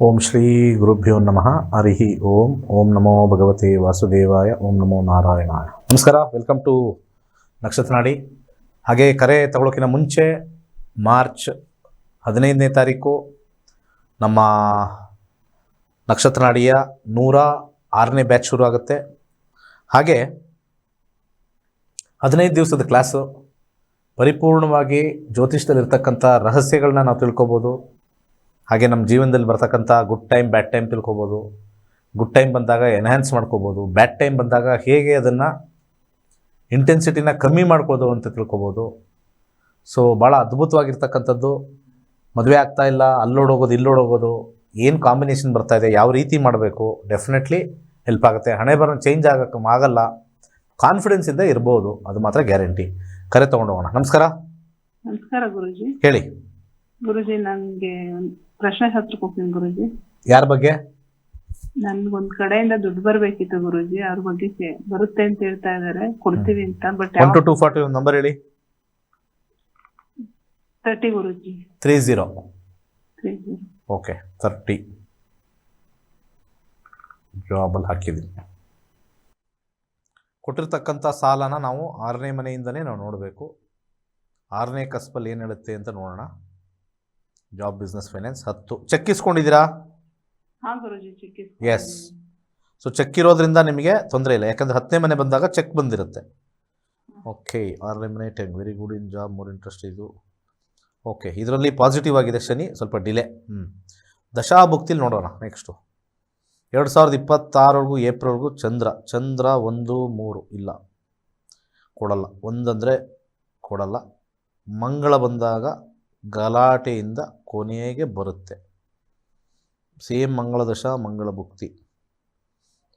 ಓಂ ಶ್ರೀ ಗುರುಭ್ಯೋ ನಮಃ. ಹರಿ ಓಂ. ಓಂ ನಮೋ ಭಗವತೆ ವಾಸುದೇವಾಯ. ಓಂ ನಮೋ ನಾರಾಯಣಾಯ. ನಮಸ್ಕಾರ. Welcome to Nakshatranadi. ಹಾಗೆ ಕರೆ ತಗೊಳ್ಳೋಕ್ಕಿಂತ ಮುಂಚೆ ಮಾರ್ಚ್ ಹದಿನೈದನೇ ತಾರೀಕು ನಮ್ಮ ನಕ್ಷತ್ರನಾಡಿಯ ನೂರ ಆರನೇ ಬ್ಯಾಚ್ ಶುರು ಆಗುತ್ತೆ. ಹಾಗೆ ಹದಿನೈದು ದಿವಸದ ಕ್ಲಾಸು ಪರಿಪೂರ್ಣವಾಗಿ ಜ್ಯೋತಿಷದಲ್ಲಿರ್ತಕ್ಕಂಥ ರಹಸ್ಯಗಳನ್ನ ನಾವು ತಿಳ್ಕೊಬೋದು. ಹಾಗೆ ನಮ್ಮ ಜೀವನದಲ್ಲಿ ಬರ್ತಕ್ಕಂಥ ಗುಡ್ ಟೈಮ್ ಬ್ಯಾಡ್ ಟೈಮ್ ತಿಳ್ಕೊಬೋದು. ಗುಡ್ ಟೈಮ್ ಬಂದಾಗ ಎನ್ಹ್ಯಾನ್ಸ್ ಮಾಡ್ಕೋಬೋದು. ಬ್ಯಾಡ್ ಟೈಮ್ ಬಂದಾಗ ಹೇಗೆ ಅದನ್ನು ಇಂಟೆನ್ಸಿಟಿನ ಕಮ್ಮಿ ಮಾಡ್ಕೋದು ಅಂತ ತಿಳ್ಕೊಬೋದು. ಸೊ ಭಾಳ ಅದ್ಭುತವಾಗಿರ್ತಕ್ಕಂಥದ್ದು. ಮದುವೆ ಆಗ್ತಾ ಇಲ್ಲ ಅಲ್ಲೋಡೋಗೋದು ಇಲ್ಲೋಡೋಗೋದು ಏನು ಕಾಂಬಿನೇಷನ್ ಬರ್ತಾ ಇದೆ ಯಾವ ರೀತಿ ಮಾಡಬೇಕು ಡೆಫಿನೆಟ್ಲಿ ಹೆಲ್ಪ್ ಆಗುತ್ತೆ. ಹಣೆ ಬರ ಚೇಂಜ್ ಆಗೋಕ್ಕೆ ಆಗಲ್ಲ. ಕಾನ್ಫಿಡೆನ್ಸಿಂದ ಇರ್ಬೋದು ಅದು ಮಾತ್ರ ಗ್ಯಾರಂಟಿ ಕರೆ ತೊಗೊಂಡು ಹೋಗೋಣ. ನಮಸ್ಕಾರ. ನಮಸ್ಕಾರ ಗುರುಜಿ. ಹೇಳಿ. ಗುರುಜಿ ನನ್ಗೆ ಪ್ರಶ್ನೆ ಶಾಸ್ತ್ರಕ್ಕೆ ಹೋಗ್ತೀನಿ ಗುರುಜಿ. ಯಾರ ಬಗ್ಗೆ? ನನ್ಗೊಂದ್ ಕಡೆಯಿಂದ ದುಡ್ಡು ಬರ್ಬೇಕಿತ್ತು ಗುರುಜಿ ಅವ್ರ ಬಗ್ಗೆ ಕೇ- ಬರುತ್ತೆ ಅಂತ ಹೇಳ್ತಾ ಇದಾರೆ ಕೊಡ್ತೀವಿ ಅಂತ but one two two forty ಒಂದು ನಂಬರ್ ಹೇಳಿ. Thirty Guruji. Three zero Three okay thirty ಜಾಬಲ್ಲಿ ಹಾಕಿದ್ದೀನಿ. ಕೊಟ್ಟಿರ್ತಕ್ಕಂಥ ಸಾಲನ ನಾವು ಆರನೇ ಮನೆಯಿಂದನೇ ನಾವು ನೋಡಬೇಕು. ಆರನೇ ಕಸ್ಬಲ್ಲಿ ಏನು ಹೇಳುತ್ತೆ ಅಂತ ನೋಡೋಣ. ಜಾಬ್ ಬಿಸ್ನೆಸ್ ಫೈನಾನ್ಸ್ ಹತ್ತು. ಚೆಕ್ ಇಸ್ಕೊಂಡಿದ್ದೀರಾ ಹಾ ಗುರುಜಿ ಚಿಕ್ಕಿ ಎಸ್ ಸೊ ಚೆಕ್ ಇರೋದ್ರಿಂದ ನಿಮಗೆ ತೊಂದರೆ ಇಲ್ಲ. ಯಾಕಂದರೆ ಹತ್ತನೇ ಮನೆ ಬಂದಾಗ ಚೆಕ್ ಬಂದಿರುತ್ತೆ. Okay are eliminated very good in job more interest ಇದು. ಓಕೆ ಇದರಲ್ಲಿ ಪಾಸಿಟಿವ್ ಆಗಿದೆ ಶನಿ ಸ್ವಲ್ಪ ಡಿಲೇ ಹ್ಞೂ ದಶಾಭುಕ್ತಿಲಿ ನೋಡೋಣ ನೆಕ್ಸ್ಟು ಎರಡು ಸಾವಿರದ ಇಪ್ಪತ್ತಾರವರೆಗೂ ಏಪ್ರಿಲ್ವರೆಗೂ ಚಂದ್ರ. ಚಂದ್ರ ಒಂದು ಮೂರು ಇಲ್ಲ. ಕೊಡಲ್ಲ. ಒಂದಂದರೆ ಕೊಡಲ್ಲ. ಮಂಗಳ ಬಂದಾಗ ಗಲಾಟೆಯಿಂದ ಕೊನೆಗೆ ಬರುತ್ತೆ. ಸೇಮ್ ಮಂಗಳ ದಶ ಮಂಗಳ ಭುಕ್ತಿ.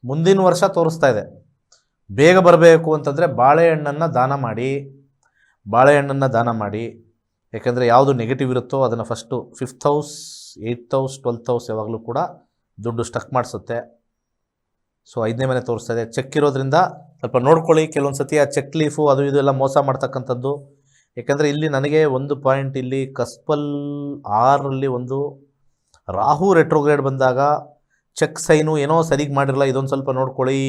ಮುಂದಿನ ವರ್ಷ ತೋರಿಸ್ತಾ ಇದೆ. ಬೇಗ ಬರಬೇಕು ಅಂತಂದರೆ ಬಾಳೆಹಣ್ಣನ್ನು ದಾನ ಮಾಡಿ, ಬಾಳೆಹಣ್ಣನ್ನು ದಾನ ಮಾಡಿ. ಯಾಕೆಂದರೆ ಯಾವುದು ನೆಗೆಟಿವ್ ಇರುತ್ತೋ ಅದನ್ನು first fifth house eighth house twelfth house ಯಾವಾಗಲೂ ಕೂಡ ದುಡ್ಡು ಸ್ಟಕ್ ಮಾಡಿಸುತ್ತೆ. ಸೊ ಐದನೇ ಮನೆ ತೋರಿಸ್ತಾ ಇದೆ. ಚೆಕ್ ಇರೋದ್ರಿಂದ ಸ್ವಲ್ಪ ನೋಡ್ಕೊಳ್ಳಿ. ಕೆಲವೊಂದು ಸತಿ ಆ ಚೆಕ್ ಲೀಫು ಅದು ಇದು ಎಲ್ಲ ಮೋಸ ಮಾಡ್ತಕ್ಕಂಥದ್ದು. ಯಾಕೆಂದರೆ ಇಲ್ಲಿ ನನಗೆ ಒಂದು ಪಾಯಿಂಟ್ ಇಲ್ಲಿ ಕಸ್ಪಲ್ ಆರಲ್ಲಿ ಒಂದು ರಾಹು ರೆಟ್ರೋಗ್ರೇಡ್ ಬಂದಾಗ ಚೆಕ್ ಸೈನು ಏನೋ ಸರಿಗೆ ಮಾಡಿರಲ್ಲ ಇದೊಂದು ಸ್ವಲ್ಪ ನೋಡ್ಕೊಳ್ಳಿ.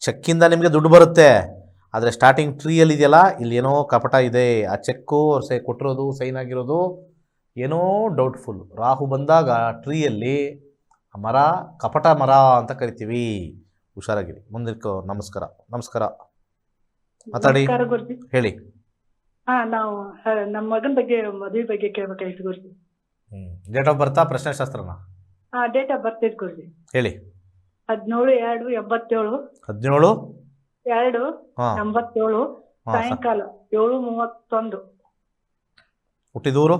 ಚೆಕ್ಕಿಂದ ನಿಮಗೆ ದುಡ್ಡು ಬರುತ್ತೆ ಆದರೆ ಸ್ಟಾರ್ಟಿಂಗ್ ಟ್ರೀಯಲ್ಲಿ ಇದೆಯಲ್ಲ ಇಲ್ಲಿ ಏನೋ ಕಪಟ ಇದೆ. ಆ ಚೆಕ್ಕು ಅವ್ರು ಸೈ ಕೊಟ್ಟಿರೋದು ಸೈನ್ ಆಗಿರೋದು ಏನೋ ಡೌಟ್ಫುಲ್ ರಾಹು ಬಂದಾಗ ಟ್ರೀಯಲ್ಲಿ ಮರ ಕಪಟ ಮರ ಅಂತ ಕರಿತೀವಿ. ಹುಷಾರಾಗಿರಿ. ಮುಂದಕ್ಕೆ ನಮಸ್ಕಾರ. ನಮಸ್ಕಾರ. ಮಾತಾಡಿ. ಹೇಳಿ. ಹಾ ನಾವು ಆ, ನಮ್ಮ ಮಗನ ಬಗ್ಗೆ ಮದುವೆ ಬಗ್ಗೆ ಕೇಳ್ಬೇಕಾಯ್ತು ಗುರುಜಿ? ಡೇಟ್ ಆಫ್ ಬರ್ತಾ ಪ್ರಶ್ನೆಶಾಸ್ತ್ರನ? ಹಾ ಡೇಟ್ ಆಫ್ ಬರ್ತ್ ಗುರುಜಿ. ಹೇಳಿ. ಹದಿನೇಳು ಎರಡು ಎಂಬತ್ತೇಳು. ಹದಿನೇಳು? ಎರಡು ಹಾಂ. ಎಂಬತ್ತೇಳು. ಹಾಂ ಸಾಯಂಕಾಲ ಏಳು ಮೂವತ್ತೊಂದು. ಹುಟ್ಟಿದೂರು?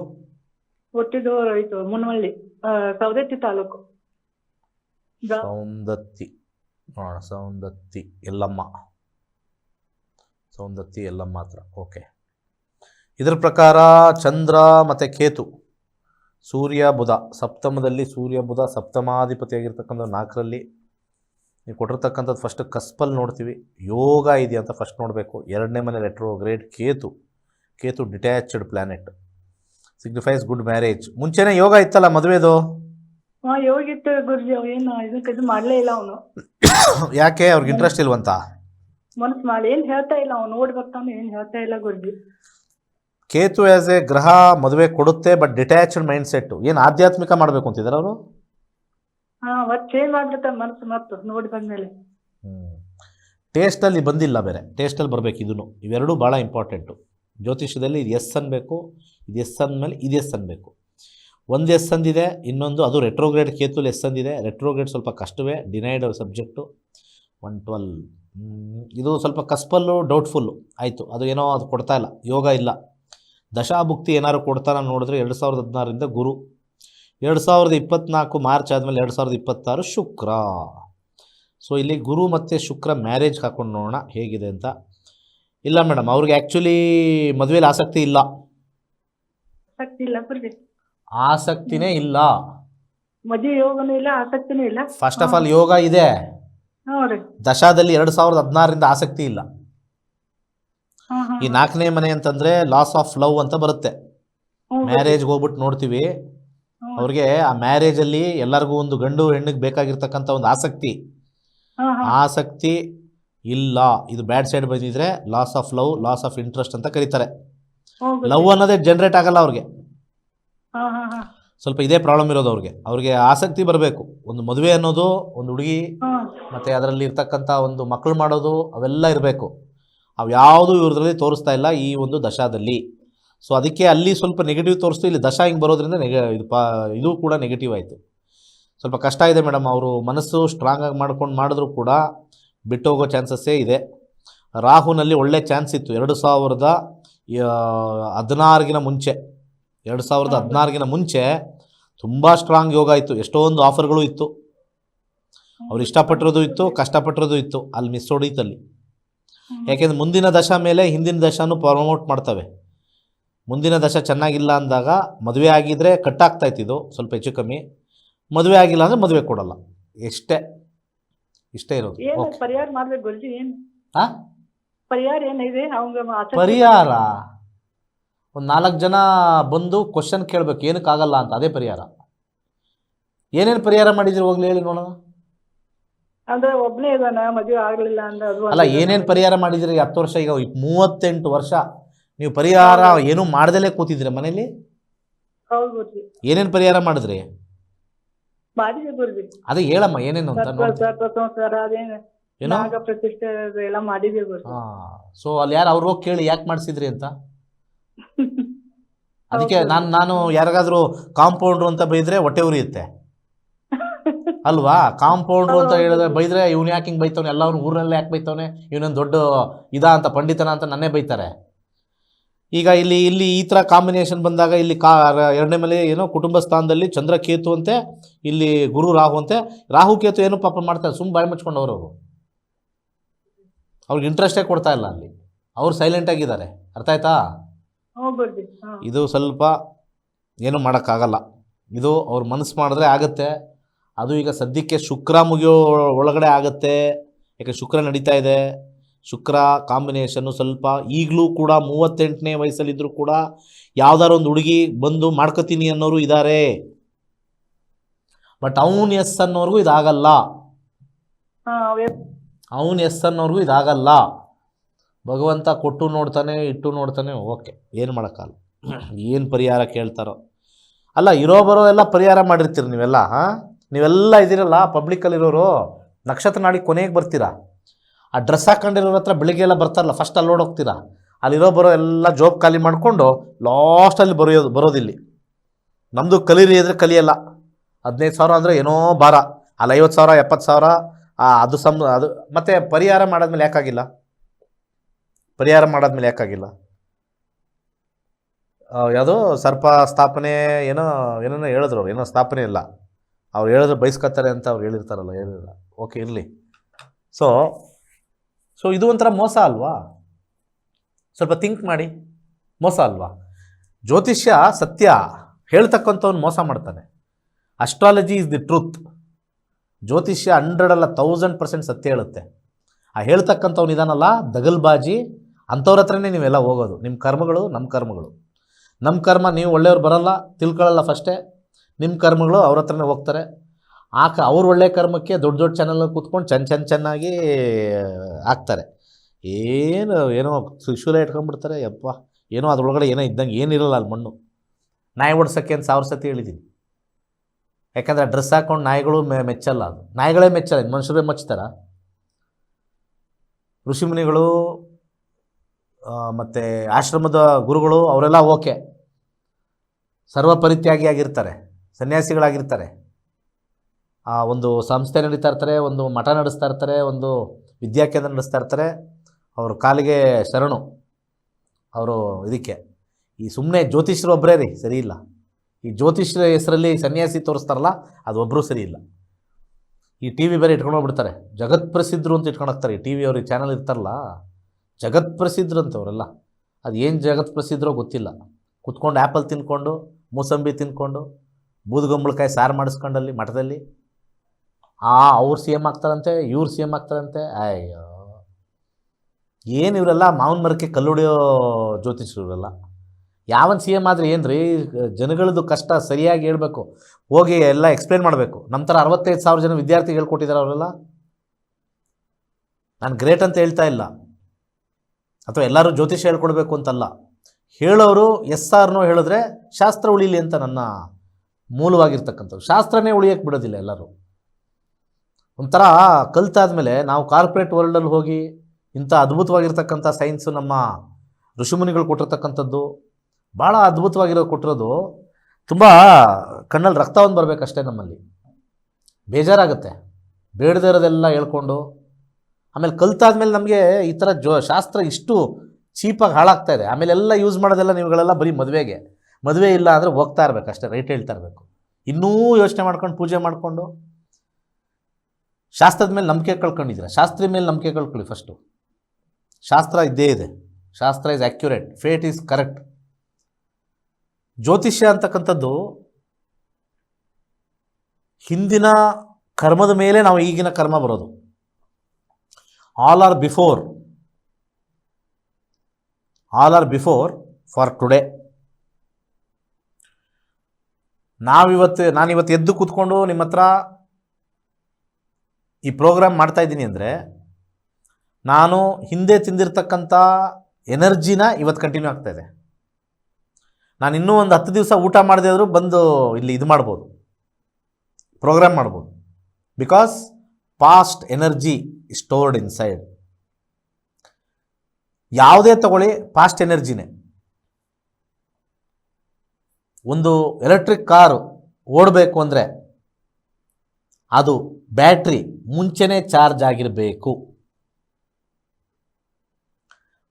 ಹುಟ್ಟಿದ್ದು ಆಯ್ತು ಮುನವಳ್ಳಿ ಆ, ಸವದತ್ತಿ ತಾಲೂಕು. ಗ- ಸೌಂದತ್ತಿ ನೋಡೋಣ ಸೌಂದತ್ತಿ ಎಲ್ಲಮ್ಮ. ಸೌಂದತ್ತಿ ಎಲ್ಲಮ್ಮ ಹತ್ರ. ಓಕೆ. ಇದರ ಪ್ರಕಾರ ಚಂದ್ರ ಮತ್ತು ಕೇತು ಸೂರ್ಯ ಬುಧ ಸಪ್ತಮದಲ್ಲಿ ಸೂರ್ಯ ಬುಧ ಸಪ್ತಮಾಧಿಪತಿಯಾಗಿರ್ತಕ್ಕಂಥ ನಾಲ್ಕರಲ್ಲಿ ನೀವು ಕೊಟ್ಟಿರ್ತಕ್ಕಂಥದ್ದು ಫಸ್ಟ್ ಕಸ್ಪಲ್ಲಿ ನೋಡ್ತೀವಿ ಯೋಗ ಇದೆಯಾ ಅಂತ ಫಸ್ಟ್ ನೋಡಬೇಕು. ಎರಡನೇ ಮನೆ ಲೆಟ್ರೋ great Ketu Ketu detached planet signifies good marriage ಮುಂಚೆನೇ ಯೋಗ ಇತ್ತಲ್ಲ ಮದುವೆದು? ಯಾಕೆ ಅವ್ರಿಗೆ ಇಂಟ್ರೆಸ್ಟ್ ಇಲ್ವಂತ? ಮನಸ್ ಮಾಡಿ ಏನ್ ಹೇಳ್ತಾ ಇಲ್ಲ ಅವ್ನು ನೋಡ್ಬೇಕು ಏನ್ ಹೇಳ್ತಾ ಇಲ್ಲ ಗುರುಜಿ. ಕೇತು ಆ್ಯಸ್ ಎ ಗ್ರಹ ಮದುವೆ ಕೊಡುತ್ತೆ ಬಟ್ ಡಿಟ್ಯಾಚ್ಡ್ ಮೈಂಡ್ ಸೆಟ್ ಏನು ಆಧ್ಯಾತ್ಮಿಕ ಮಾಡಬೇಕು ಅಂತಿದ್ದಾರೆ ಅವರು? ಹಾ ಮತ್ ಚೇಂಜ್ ಮಾಡ್ಬಿಡ್ತಾನೆ ಮನಸ್ಸು ಮತ್ತು ನೋಡಿ ಬಂದ್ಮೇಲೆ. ಟೇಸ್ಟಲ್ಲಿ ಬಂದಿಲ್ಲ ಬೇರೆ. ಟೇಸ್ಟಲ್ಲಿ ಬರಬೇಕು ಇದನ್ನು ಇವೆರಡೂ ಭಾಳ ಇಂಪಾರ್ಟೆಂಟು ಜ್ಯೋತಿಷ್ಯದಲ್ಲಿ ಇದು ಎಸ್ ಅನ್ಬೇಕು ಇದು ಎಸ್ ಅಂದಮೇಲೆ ಇದು ಎಸ್ ಅನ್ಬೇಕು. ಒಂದು ಎಸ್ ಅಂದಿದೆ ಇನ್ನೊಂದು ಅದು ರೆಟ್ರೋಗ್ರೇಡ್ ಕೇತುಲ್ ಎಸ್ ಅಂದಿದೆ. ರೆಟ್ರೋಗ್ರೇಡ್ ಸ್ವಲ್ಪ ಕಷ್ಟವೇ ಡಿನೈಡ್ ಸಬ್ಜೆಕ್ಟು ಒನ್ ಟ್ವೆಲ್ ಇದು ಸ್ವಲ್ಪ ಕಸ್ಪಲ್ಲು ಡೌಟ್ಫುಲ್ಲು ಆಯಿತು. ಅದು ಏನೋ ಅದು ಕೊಡ್ತಾ ಇಲ್ಲ. ಯೋಗ ಇಲ್ಲ. ದಶಾಭುಕ್ತಿ ಏನಾದ್ರು ಕೊಡ್ತಾರ ನೋಡಿದ್ರೆ ಎರಡು ಸಾವಿರದ ಹದಿನಾರರಿಂದ ಗುರು ಎರಡು ಸಾವಿರದ ಇಪ್ಪತ್ತ್ನಾಲ್ಕು ಮಾರ್ಚ್ ಆದಮೇಲೆ ಎರಡು ಸಾವಿರದ ಇಪ್ಪತ್ತಾರು ಶುಕ್ರ. ಸೊ ಇಲ್ಲಿ ಗುರು ಮತ್ತು ಶುಕ್ರ ಮ್ಯಾರೇಜ್ ಹಾಕೊಂಡು ನೋಡೋಣ ಹೇಗಿದೆ ಅಂತ. ಇಲ್ಲ ಮೇಡಮ್ ಅವ್ರಿಗೆ ಆ್ಯಕ್ಚುಲಿ ಮದುವೆಲಿ ಆಸಕ್ತಿ ಇಲ್ಲ. ಆಸಕ್ತಿನೇ ಇಲ್ಲ. ಮದುವೆ ಯೋಗನೂ ಇಲ್ಲ ಆಸಕ್ತಿನೂ ಇಲ್ಲ. ಫಸ್ಟ್ ಆಫ್ ಆಲ್ ಯೋಗ ಇದೆ. ದಶಾದಲ್ಲಿ ಎರಡು ಸಾವಿರದ ಹದಿನಾರರಿಂದ ಆಸಕ್ತಿ ಇಲ್ಲ. ಈ ನಾಲ್ಕನೇ ಮನೆ ಅಂತಂದ್ರೆ ಲಾಸ್ ಆಫ್ ಲವ್ ಅಂತ ಬರುತ್ತೆ. ಮ್ಯಾರೇಜ್ ಹೋಗ್ಬಿಟ್ಟು ನೋಡ್ತೀವಿ. ಅವ್ರಿಗೆ ಆ ಮ್ಯಾರೇಜ್ ಅಲ್ಲಿ ಎಲ್ಲರಿಗೂ ಒಂದು ಗಂಡು ಹೆಣ್ಣಿಗೆ ಬೇಕಾಗಿರ್ತಕ್ಕಂತ ಒಂದು ಆಸಕ್ತಿ. ಆಸಕ್ತಿ ಇಲ್ಲ. ಇದು ಬ್ಯಾಡ್ ಸೈಡ್ ಬಂದಿದ್ರೆ loss of love loss of interest ಅಂತ ಕರೀತಾರೆ. ಲವ್ ಅನ್ನೋದೇ ಜನರೇಟ್ ಆಗಲ್ಲ ಅವ್ರಿಗೆ. ಸ್ವಲ್ಪ ಇದೇ ಪ್ರಾಬ್ಲಮ್ ಇರೋದು ಅವ್ರಿಗೆ. ಅವ್ರಿಗೆ ಆಸಕ್ತಿ ಬರಬೇಕು. ಒಂದು ಮದುವೆ ಅನ್ನೋದು ಒಂದು ಹುಡುಗಿ ಮತ್ತೆ ಮತ್ತು ಅದರಲ್ಲಿ ಇರ್ತಕ್ಕಂಥ ಒಂದು ಮಕ್ಕಳು ಮಾಡೋದು ಅವೆಲ್ಲ ಇರಬೇಕು. ಅವು ಯಾವುದೂ ಇವ್ರದ್ರಲ್ಲಿ ತೋರಿಸ್ತಾ ಇಲ್ಲ ಈ ಒಂದು ದಶಾದಲ್ಲಿ. ಸೊ ಅದಕ್ಕೆ ಅಲ್ಲಿ ಸ್ವಲ್ಪ ನೆಗೆಟಿವ್ ತೋರಿಸ್ತು ಇಲ್ಲಿ ದಶಾ ಹಿಂಗೆ ಬರೋದ್ರಿಂದ ನೆಗೆ ಇದು ಪಾ ಇದು ಕೂಡ ನೆಗೆಟಿವ್ ಆಯಿತು. ಸ್ವಲ್ಪ ಕಷ್ಟ ಇದೆ ಮೇಡಮ್ ಅವರು ಮನಸ್ಸು ಸ್ಟ್ರಾಂಗಾಗಿ ಮಾಡ್ಕೊಂಡು ಮಾಡಿದ್ರೂ ಕೂಡ ಬಿಟ್ಟು ಹೋಗೋ ಚಾನ್ಸಸ್ಸೇ ಇದೆ. ರಾಹುನಲ್ಲಿ ಒಳ್ಳೆ ಚಾನ್ಸ್ ಇತ್ತು ಎರಡು ಸಾವಿರದ ಹದಿನಾರಿನ ಹದಿನಾರಿಗಿನ ಮುಂಚೆ ಎರಡು ಸಾವಿರದ ಹದಿನಾರಿಗಿನ ಮುಂಚೆ ತುಂಬ ಸ್ಟ್ರಾಂಗ್ ಯೋಗ ಇತ್ತು ಎಷ್ಟೊಂದು ಆಫರ್ಗಳು ಇತ್ತು. ಅವ್ರು ಇಷ್ಟಪಟ್ಟಿರೋದು ಇತ್ತು ಕಷ್ಟಪಟ್ಟಿರೋದು ಇತ್ತು ಅಲ್ಲಿ ಮಿಸ್ ಹೊಡೀತಲ್ಲಿ. ಯಾಕೆಂದ್ರೆ ಮುಂದಿನ ದಶ ಮೇಲೆ ಹಿಂದಿನ ದಶನೂ ಪ್ರಮೋಟ್ ಮಾಡ್ತವೆ. ಮುಂದಿನ ದಶ ಚೆನ್ನಾಗಿಲ್ಲ ಅಂದಾಗ ಮದುವೆ ಆಗಿದ್ರೆ ಕಟ್ಟಾಗ್ತಾ ಇದು ಸ್ವಲ್ಪ ಹೆಚ್ಚು ಕಮ್ಮಿ. ಮದುವೆ ಆಗಿಲ್ಲ ಅಂದರೆ ಮದುವೆ ಕೊಡಲ್ಲ. ಎಷ್ಟೇ ಇಷ್ಟೇ ಇರೋದು. ಪರಿಹಾರ ಮಾಡ್ಬೇಕು ಗುರುಜಿ? ಪರಿಹಾರ ಏನಿದೆ? ಪರಿಹಾರ? ಒಂದು ನಾಲ್ಕು ಜನ ಬಂದು ಕ್ವಶನ್ ಕೇಳಬೇಕು ಏನಕ್ಕಾಗಲ್ಲ ಅಂತ ಅದೇ ಪರಿಹಾರ. ಏನೇನು ಪರಿಹಾರ ಮಾಡಿದ್ರು ಹೋಗ್ಲಿ ಹೇಳಿ ನೋಡೋಣ. ಅಂದ್ರೆ ಒಬ್ನೇ ಇದಾನ ಮದುವೆ ಆಗ್ಲಿಲ್ಲ ಅಂದ್ರೆ ಅದು ಅಲ್ಲ ಏನೇನ್ ಏನೇನು ಪರಿಹಾರ ಮಾಡಿದ್ರಿ ಹತ್ತು ವರ್ಷ ಈಗ ಮೂವತ್ತೆಂಟು ವರ್ಷ. ನೀವು ಪರಿಹಾರ ಏನೂ ಮಾಡ್ದಲೇ ಕೂತಿದ್ರಿ ಮನೇಲಿ? ಹೌದು ಗುರುಜಿ. ಏನೇನು ಪರಿಹಾರ ಮಾಡಿದ್ರಿ? ಗುರುಜಿ. ಅದೇ ಹೇಳಮ್ಮ ಏನೇನು ಅಂತ ಸರ್ಪ ನೋಡಿ ಸರ್ಪ ಸಂಸಾರ ಅದೇನು? ಏನೋ? ನಾಗ ಪ್ರತಿಷ್ಠೆ ಅದು ಎಲ್ಲ ಮಾಡಿದೆ ಗುರುಜಿ ಸೊ ಅಲ್ಲಿ ಯಾರು ಅವ್ರು ಹೋಗಿ ಕೇಳಿ ಯಾಕೆ ಮಾಡಿಸಿದ್ರಿ ಅಂತ? ಅದಕ್ಕೆ ಹೌದು. ನಾನು ನಾನು ಯಾರಿಗಾದ್ರೂ ಕಾಂಪೌಂಡ್ರು ಅಂತ ಬೈದ್ರೆ ಹೊಟ್ಟೆ ಉರಿಯುತ್ತೆ. ಅಲ್ವಾ? ಕಾಂಪೌಂಡ್ರು ಅಂತ. ಹೇಳಿದ್ರೆ ಬೈದ್ರೆ ಇವ್ನು ಯಾಕೆ ಹಿಂಗೆ ಬೈತವನೆ? ಎಲ್ಲ ಅವ್ನು ಊರಲ್ಲೇ ಯಾಕೆ ಬೈತವನೆ? ಇವನೊಂದು ದೊಡ್ಡ ಇದಾ ಅಂತ ಪಂಡಿತನ ಅಂತ ನನ್ನೇ ಬೈತಾರೆ. ಈಗ ಇಲ್ಲಿ ಇಲ್ಲಿ ಈ ಥರ ಕಾಂಬಿನೇಷನ್ ಬಂದಾಗ ಇಲ್ಲಿ ಕಾ ಎರಡನೇ ಮೇಲೆ ಏನೋ ಕುಟುಂಬ ಸ್ಥಾನದಲ್ಲಿ ಚಂದ್ರ ಕೇತು ಅಂತೆ ಇಲ್ಲಿ ಗುರು ರಾಹು ಅಂತೆ. ರಾಹು ಕೇತು ಏನು ಪಾಪ ಮಾಡ್ತಾರೆ? ಸುಮ್ಮ ಬಾಯಿ ಮುಚ್ಕೊಂಡವ್ರು ಅವರು. ಅವ್ರಿಗೆ ಇಂಟ್ರೆಸ್ಟೇ ಕೊಡ್ತಾ ಇಲ್ಲ ಅಲ್ಲಿ. ಅವ್ರು ಸೈಲೆಂಟ್ ಆಗಿದ್ದಾರೆ. ಅರ್ಥ ಆಯ್ತಾ? ಇದು ಸ್ವಲ್ಪ ಏನು ಮಾಡೋಕ್ಕಾಗಲ್ಲ. ಇದು ಅವ್ರ ಮನಸ್ಸು ಮಾಡಿದ್ರೆ ಆಗುತ್ತೆ. ಅದು ಈಗ ಸದ್ಯಕ್ಕೆ ಶುಕ್ರ ಮುಗಿಯೋ ಒಳಗಡೆ ಆಗುತ್ತೆ. ಯಾಕೆ ಶುಕ್ರ ನಡೀತಾ ಇದೆ. ಶುಕ್ರ ಕಾಂಬಿನೇಷನ್ನು ಸ್ವಲ್ಪ ಈಗಲೂ ಕೂಡ ಮೂವತ್ತೆಂಟನೇ ವಯಸ್ಸಲ್ಲಿದ್ದರೂ ಕೂಡ ಯಾವ್ದಾರು ಒಂದು ಹುಡುಗಿ ಬಂದು ಮಾಡ್ಕೋತೀನಿ ಅನ್ನೋರು ಇದ್ದಾರೆ ಬಟ್ ಅವನ್ ಎಸ್ ಅನ್ನೋರ್ಗೂ ಇದಾಗಲ್ಲ. ಅವನ್ ಅವೇ- ಅವನು ಎಸ್ ಅನ್ನೋರ್ಗೂ ಇದಾಗಲ್ಲ. ಭಗವಂತ ಕೊಟ್ಟು ನೋಡ್ತಾನೆ ಇಟ್ಟು ನೋಡ್ತಾನೆ ಓಕೆ. ಏನು ಮಾಡೋಕ್ಕಲ್ಲ ಏನು ಪರಿಹಾರ ಕೇಳ್ತಾರೋ. ಅಲ್ಲ ಇರೋ ಬರೋ ಎಲ್ಲ ಪರಿಹಾರ ಮಾಡಿರ್ತೀರಿ ನೀವೆಲ್ಲ ಹಾಂ? ನೀವೆಲ್ಲ ಇದ್ದೀರಲ್ಲ ಪಬ್ಲಿಕ್ಕಲ್ಲಿರೋರು ನಕ್ಷತ್ರ ನಾಡಿ ಕೊನೆಗೆ ಬರ್ತೀರಾ? ಆ ಡ್ರೆಸ್ ಹಾಕೊಂಡಿರೋರ ಹತ್ರ ಬೆಳಿಗ್ಗೆ ಎಲ್ಲ ಬರ್ತಾರಲ್ಲ ಫಸ್ಟ್ ಅಲ್ಲಿ ಹೋಗ್ತೀರಾ? ಅಲ್ಲಿರೋ ಬರೋ ಎಲ್ಲ ಜಾಬ್ ಖಾಲಿ ಮಾಡಿಕೊಂಡು ಲಾಸ್ಟಲ್ಲಿ ಬರೆಯೋದು ಬರೋದಿಲ್ಲಿ. ನಮ್ಮದು ಕಲೀರಿ ಅಂದರೆ ಕಲಿಯಲ್ಲ. ಹದಿನೈದು ಸಾವಿರ ಅಂದರೆ ಏನೋ ಭಾರ. ಅಲ್ಲಿ ಐವತ್ತು ಸಾವಿರ, ಎಪ್ಪತ್ತು ಸಾವಿರ ಅದು ಸಮ, ಅದು ಮತ್ತು ಪರಿಹಾರ ಮಾಡಾದ್ಮೇಲೆ ಯಾಕಾಗಿಲ್ಲ? ಪರಿಹಾರ ಮಾಡಾದ್ಮೇಲೆ ಯಾಕಾಗಿಲ್ಲ? ಯಾವುದೋ ಸರ್ಪ ಸ್ಥಾಪನೆ ಏನೋ ಏನೇನೋ ಹೇಳಿದ್ರು ಏನೋ ಸ್ಥಾಪನೆ ಇಲ್ಲ. ಅವ್ರು ಹೇಳಿದ್ರೆ ಬೈಸ್ಕೊತಾರೆ ಅಂತ ಅವ್ರು ಹೇಳಿರ್ತಾರಲ್ಲ, ಹೇಳಿಲ್ಲ. ಓಕೆ ಇರಲಿ. ಸೊ ಸೊ ಇದು ಒಂಥರ ಮೋಸ ಅಲ್ವಾ? ಸ್ವಲ್ಪ ಥಿಂಕ್ ಮಾಡಿ. ಮೋಸ ಅಲ್ವಾ? ಜ್ಯೋತಿಷ್ಯ ಸತ್ಯ, ಹೇಳ್ತಕ್ಕಂಥವ್ನು ಮೋಸ ಮಾಡ್ತಾನೆ. ಅಸ್ಟ್ರಾಲಜಿ ಇಸ್ ದಿ ಟ್ರೂತ್ ಜ್ಯೋತಿಷ್ಯ ಹಂಡ್ರೆಡ್ ಅಲ್ಲ ತೌಸಂಡ್ ಪರ್ಸೆಂಟ್ ಸತ್ಯ ಹೇಳುತ್ತೆ. ಆ ಹೇಳ್ತಕ್ಕಂಥವ್ನು ಇದಾನಲ್ಲ, ದಗಲ್ಬಾಜಿ, ಅಂಥವ್ರ ಹತ್ರನೇ ನೀವೆಲ್ಲ ಹೋಗೋದು. ನಿಮ್ಮ ಕರ್ಮಗಳು ನಮ್ಮ ಕರ್ಮಗಳು. ನಮ್ಮ ಕರ್ಮ ನೀವು ಒಳ್ಳೆಯವ್ರು ಬರಲ್ಲ ತಿಳ್ಕೊಳ್ಳಲ್ಲ ಫಸ್ಟೇ. ನಿಮ್ಮ ಕರ್ಮಗಳು ಅವ್ರ ಹತ್ರನೇ ಹೋಗ್ತಾರೆ. ಆಕ ಅವ್ರ ಒಳ್ಳೆ ಕರ್ಮಕ್ಕೆ ದೊಡ್ಡ ದೊಡ್ಡ ಚಾನಲ್ ಕೂತ್ಕೊಂಡು ಚೆನ್ನ ಚೆನ್ನ ಚೆನ್ನಾಗಿ ಹಾಕ್ತಾರೆ ಏನು, ಏನೋ ತ್ರಿಶೂಲ ಇಟ್ಕೊಂಡ್ಬಿಡ್ತಾರೆ, ಯಪ್ಪ. ಏನೋ ಅದ್ರೊಳಗಡೆ ಏನೋ ಇದ್ದಂಗೆ ಏನಿರಲ್ಲ ಅಲ್ಲಿ ಮಣ್ಣು. ನಾಯಿ ಓಡಿಸೋಕ್ಕೆ ಅಂತ ಸಾವಿರ ಸತಿ ಹೇಳಿದ್ದೀನಿ ಯಾಕಂದರೆ ಡ್ರೆಸ್ ಹಾಕೊಂಡು ನಾಯಿಗಳು ಮೆ, ಮೆಚ್ಚಲ್ಲ ಅದು. ನಾಯಿಗಳೇ ಮೆಚ್ಚಲ್ಲ ಮನುಷ್ಯರೇ ಮೆಚ್ತಾರ. ಋಷಿಮುನಿಗಳು ಮತ್ತು ಆಶ್ರಮದ ಗುರುಗಳು, ಅವರೆಲ್ಲ ಓಕೆ. ಸರ್ವಪರಿತ್ಯಾಗಿ ಆಗಿರ್ತಾರೆ ಸನ್ಯಾಸಿಗಳಾಗಿರ್ತಾರೆ. ಆ ಒಂದು ಸಂಸ್ಥೆ ನಡೀತಾ ಇರ್ತಾರೆ, ಒಂದು ಮಠ ನಡೆಸ್ತಾ ಇರ್ತಾರೆ, ಒಂದು ವಿದ್ಯಾಕೇಂದ್ರ ನಡೆಸ್ತಾ ಇರ್ತಾರೆ. ಅವರು ಕಾಲಿಗೆ ಶರಣು. ಅವರು ಇದಕ್ಕೆ. ಈ ಸುಮ್ಮನೆ ಜ್ಯೋತಿಷ್ಯರು ಒಬ್ಬರೇ ರೀ, ಸರಿ ಇಲ್ಲ. ಈ ಜ್ಯೋತಿಷ್ಯರ ಹೆಸರಲ್ಲಿ ಸನ್ಯಾಸಿ ತೋರಿಸ್ತಾರಲ್ಲ, ಅದು ಒಬ್ಬರು ಸರಿ ಇಲ್ಲ. ಈ ಟಿ ವಿ ಬೇರೆ ಇಟ್ಕೊಂಡು ಹೋಗ್ಬಿಡ್ತಾರೆ. ಜಗತ್ ಪ್ರಸಿದ್ಧರು ಅಂತ ಇಟ್ಕೊಂಡು ಹೋಗ್ತಾರೆ. ಈ ಟಿ ವಿ ಅವ್ರಿಗೆ ಚಾನಲ್ ಇರ್ತಾರಲ್ಲ, ಜಗತ್ ಪ್ರಸಿದ್ಧರು ಅಂತ ಅವರೆಲ್ಲ ಅದು ಏನು ಜಗತ್ ಪ್ರಸಿದ್ಧರೋ ಗೊತ್ತಿಲ್ಲ. ಕುತ್ಕೊಂಡು ಆ್ಯಪಲ್ ತಿನ್ಕೊಂಡು, ಮೂಸಂಬಿ ತಿನ್ಕೊಂಡು ಬೂದುಗುಂಬಳಕಾಯಿ ಸಾರು ಮಾಡಿಸ್ಕೊಂಡಲ್ಲಿ ಮಠದಲ್ಲಿ. ಆ ಅವ್ರು ಸಿ ಎಂ ಆಗ್ತಾರಂತೆ, ಇವ್ರು ಸಿ ಎಂ ಆಗ್ತಾರಂತೆ. ಅಯ್ಯೋ. ಏನು ಇವರೆಲ್ಲ ಮಾವಿನ ಮರಕ್ಕೆ ಕಲ್ಲುಡಿಯೋ ಜ್ಯೋತಿಷ್ಯರು ಇವರೆಲ್ಲ. ಯಾವನ್ ಸಿ ಎಂ ಆದರೆ ಏನು ರೀ ಜನಗಳದ್ದು ಕಷ್ಟ ಸರಿಯಾಗಿ ಹೇಳಬೇಕು. ಹೋಗಿ ಎಲ್ಲ ಎಕ್ಸ್ಪ್ಲೇನ್ ಮಾಡಬೇಕು. ನಮ್ಮ ಥರ ಅರವತ್ತೈದು ಸಾವಿರ ಜನ ವಿದ್ಯಾರ್ಥಿ ಹೇಳ್ಕೊಟ್ಟಿದ್ದಾರೆ ಅವರೆಲ್ಲ. ನಾನು ಗ್ರೇಟ್ ಅಂತ ಹೇಳ್ತಾ ಇಲ್ಲ. ಅಥವಾ ಎಲ್ಲರೂ ಜ್ಯೋತಿಷ್ಯ ಹೇಳ್ಕೊಡ್ಬೇಕು ಅಂತಲ್ಲ. ಹೇಳೋರು ಎಸ್ ಆರ್ನೋ ಹೇಳಿದ್ರೆ ಶಾಸ್ತ್ರ ಉಳಿಲಿ ಅಂತ ನನ್ನ ಮೂಲವಾಗಿರ್ತಕ್ಕಂಥದ್ದು. ಶಾಸ್ತ್ರನೇ ಉಳಿಯೋಕ್ಕೆ ಬಿಡೋದಿಲ್ಲ ಎಲ್ಲರೂ. ಒಂಥರ ಕಲಿತಾದ್ಮೇಲೆ ನಾವು ಕಾರ್ಪೊರೇಟ್ ವರ್ಲ್ಡಲ್ಲಿ ಹೋಗಿ ಇಂಥ ಅದ್ಭುತವಾಗಿರ್ತಕ್ಕಂಥ ಸೈನ್ಸು ನಮ್ಮ ಋಷಿಮುನಿಗಳು ಕೊಟ್ಟಿರ್ತಕ್ಕಂಥದ್ದು, ಭಾಳ ಅದ್ಭುತವಾಗಿರೋ ಕೊಟ್ಟಿರೋದು ತುಂಬ ಕಣ್ಣಲ್ಲಿ ರಕ್ತ ಒಂದು ಬರಬೇಕಷ್ಟೇ ನಮ್ಮಲ್ಲಿ. ಬೇಜಾರಾಗುತ್ತೆ. ಬೇಡದೇ ಇರೋದೆಲ್ಲ ಹೇಳ್ಕೊಂಡು, ಆಮೇಲೆ ಕಲ್ತಾದ್ಮೇಲೆ ನಮಗೆ ಈ ಥರ ಜೋ ಶಾಸ್ತ್ರ ಇಷ್ಟು ಚೀಪಾಗಿ ಹಾಳಾಗ್ತಾ ಇದೆ. ಆಮೇಲೆ ಎಲ್ಲ ಯೂಸ್ ಮಾಡೋದೆಲ್ಲ ನೀವುಗಳೆಲ್ಲ ಬರೀ ಮದುವೆಗೆ. ಮದುವೆ ಇಲ್ಲ ಅಂದರೆ ಹೋಗ್ತಾ ಇರಬೇಕು ಅಷ್ಟೇ ರೈಟ್ ಹೇಳ್ತಾ ಇರಬೇಕು. ಇನ್ನೂ ಯೋಚನೆ ಮಾಡ್ಕೊಂಡು ಪೂಜೆ ಮಾಡಿಕೊಂಡು, ಶಾಸ್ತ್ರದ ಮೇಲೆ ನಂಬಿಕೆ ಕಳ್ಕೊಂಡಿದ್ದೀರ? ಶಾಸ್ತ್ರದ ಮೇಲೆ ನಂಬಿಕೆ ಕಳ್ಕೊಳ್ಳಿ ಫಸ್ಟು ಶಾಸ್ತ್ರ ಇದ್ದೇ ಇದೆ. ಶಾಸ್ತ್ರ is accurate fate is correct ಜ್ಯೋತಿಷ್ಯ ಅಂತಕ್ಕಂಥದ್ದು ಹಿಂದಿನ ಕರ್ಮದ ಮೇಲೆ ನಾವು ಈಗಿನ ಕರ್ಮ ಬರೋದು. All are before all are before for today ನಾವಿವತ್ತು, ನಾನಿವತ್ತು ಎದ್ದು ಕೂತ್ಕೊಂಡು ನಿಮ್ಮ ಹತ್ರ ಈ ಪ್ರೋಗ್ರಾಮ್ ಮಾಡ್ತಾ ಇದ್ದೀನಿ ಅಂದರೆ, ನಾನು ಹಿಂದೆ ತಿಂದಿರ್ತಕ್ಕಂಥ ಎನರ್ಜಿನ ಇವತ್ತು ಕಂಟಿನ್ಯೂ ಆಗ್ತಾ ಇದೆ. ನಾನು ಇನ್ನೂ ಒಂದು ಹತ್ತು ದಿವಸ ಊಟ ಮಾಡದೇ ಆದರೂ ಬಂದು ಇಲ್ಲಿ ಇದು ಮಾಡ್ಬೋದು. ಪ್ರೋಗ್ರಾಮ್ ಮಾಡ್ಬೋದು. Because past energy stored inside ಯಾವುದೇ ತಗೊಳ್ಳಿ ಪಾಸ್ಟ್ ಎನರ್ಜಿನೇ ಒಂದು ಎಲೆಕ್ಟ್ರಿಕ್ ಕಾರು ಓಡಬೇಕು ಅಂದರೆ ಅದು ಬ್ಯಾಟ್ರಿ ಮುಂಚೆನೇ ಚಾರ್ಜ್ ಆಗಿರಬೇಕು.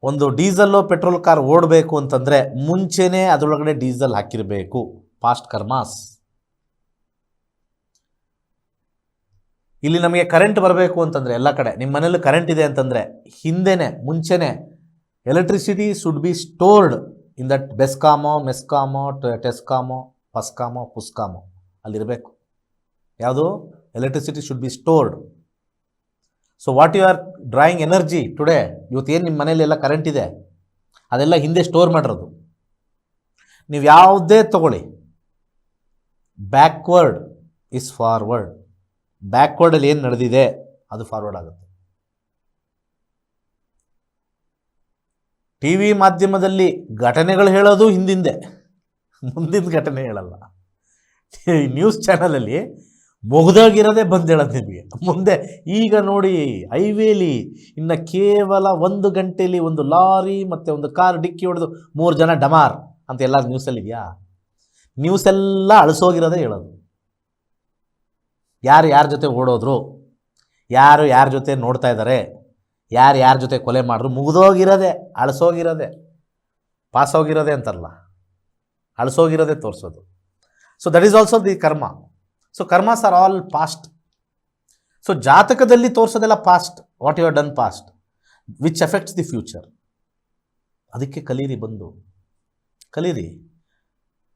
ಒಂದು ಡೀಸಲ್ಲು ಪೆಟ್ರೋಲ್ ಕಾರ್ ಓಡಬೇಕು ಅಂತಂದರೆ ಮುಂಚೆನೇ ಅದರೊಳಗಡೆ ಡೀಸೆಲ್ ಹಾಕಿರಬೇಕು. ಫಾಸ್ಟ್ ಕರ್ಮಾಸ್ ಇಲ್ಲಿ ನಮಗೆ ಕರೆಂಟ್ ಬರಬೇಕು ಅಂತಂದರೆ ಎಲ್ಲ ಕಡೆ ನಿಮ್ಮ ಮನೇಲಿ ಕರೆಂಟ್ ಇದೆ ಅಂತಂದರೆ ಹಿಂದೆನೇ, ಮುಂಚೆನೇ electricity should be stored in that ಬೆಸ್ಕಾಮೋ ಮೆಸ್ಕಾಮೋ ಟೆಸ್ಕಾಮೋ ಪಸ್ಕಾಮೋ ಪುಸ್ಕಾಮೋ ಅಲ್ಲಿರಬೇಕು. ಯಾವುದು? Electricity should be stored so what you are drawing energy today ಇವತ್ತು ಏನು ನಿಮ್ಮ ಮನೇಲಿ ಎಲ್ಲ ಕರೆಂಟ್ ಇದೆ, ಅದೆಲ್ಲ ಹಿಂದೆ ಸ್ಟೋರ್ ಮಾಡಿರೋದು. ನೀವು ಯಾವುದೇ ತಗೊಳ್ಳಿ. ಬ್ಯಾಕ್ವರ್ಡ್ ಇಸ್ ಫಾರ್ವರ್ಡ್ ಬ್ಯಾಕ್ವರ್ಡಲ್ಲಿ ಏನು ನಡೆದಿದೆ, ಅದು ಫಾರ್ವರ್ಡ್ ಆಗುತ್ತೆ. ಟಿ ವಿ ಮಾಧ್ಯಮದಲ್ಲಿ ಘಟನೆಗಳು ಹೇಳೋದು ಹಿಂದಿಂದೆ. ಮುಂದಿನ ಘಟನೆ ಹೇಳಲ್ಲ. ನ್ಯೂಸ್ ಚಾನಲಲ್ಲಿ ಮುಗ್ದೋಗಿರೋದೇ ಬಂದು ಹೇಳೋದು ನಿಮಗೆ. ಮುಂದೆ ಈಗ ನೋಡಿ ಹೈವೇಲಿ ಇನ್ನು ಕೇವಲ ಒಂದು ಗಂಟೆಯಲ್ಲಿ ಒಂದು ಲಾರಿ ಮತ್ತು ಒಂದು ಕಾರ್ ಡಿಕ್ಕಿ ಹೊಡೆದು ಮೂರು ಜನ ಡಮಾರ್ ಅಂತ ಎಲ್ಲ ನ್ಯೂಸಲ್ಲಿದೆಯಾ ನ್ಯೂಸ್ ಎಲ್ಲ ಅಳಿಸೋಗಿರೋದೇ ಹೇಳೋದು. ಯಾರು ಯಾರ ಜೊತೆ ಓಡೋದ್ರು? ಯಾರು ಯಾರ ಜೊತೆ ನೋಡ್ತಾ ಇದ್ದಾರೆ? ಯಾರು ಯಾರ ಜೊತೆ ಕೊಲೆ ಮಾಡಿದ್ರು ಮುಗಿದೋಗಿರೋದೆ, ಅಳಿಸೋಗಿರೋದೆ ಪಾಸೋಗಿರೋದೆ ಅಂತಲ್ಲ ಅಳಿಸೋಗಿರೋದೇ ತೋರಿಸೋದು. So that is also the karma so karmas are all past so ಜಾತಕದಲ್ಲಿ ತೋರಿಸೋದೆಲ್ಲ past what you are done past which effects the future ಅದಕ್ಕೆ ಕಲೀರಿ ಬಂದು. ಕಲೀರಿ.